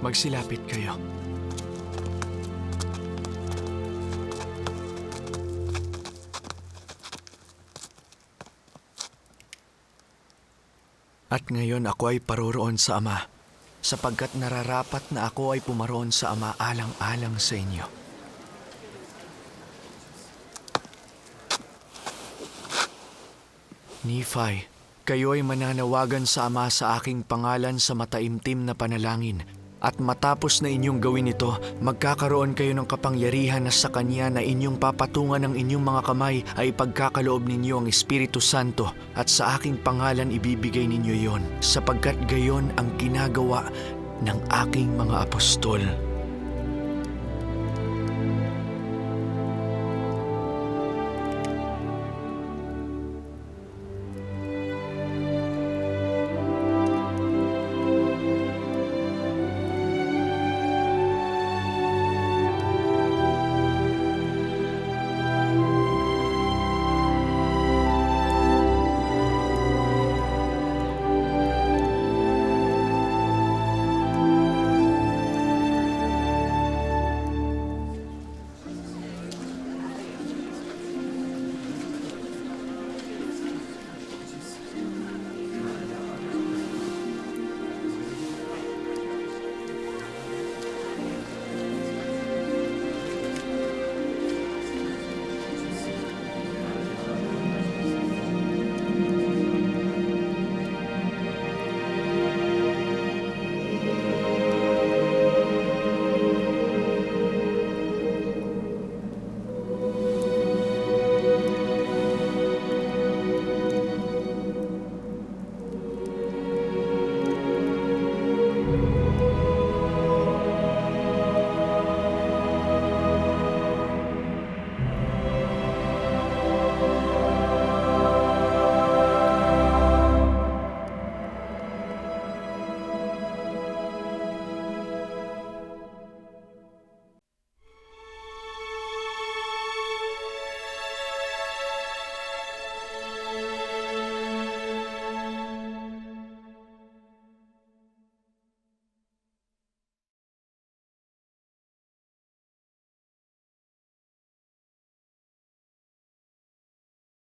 magsilapit kayo. At ngayon ako ay paroroon sa Ama, sapagkat nararapat na ako ay pumaroon sa Ama alang-alang sa inyo. Nephi, kayo ay mananawagan sa Ama sa aking pangalan sa mataimtim na panalangin. At matapos na inyong gawin ito, magkakaroon kayo ng kapangyarihan na sa Kanya na inyong papatungan ng inyong mga kamay ay pagkakaloob ninyo ang Espiritu Santo at sa aking pangalan ibibigay ninyo yon sapagkat gayon ang ginagawa ng aking mga apostol.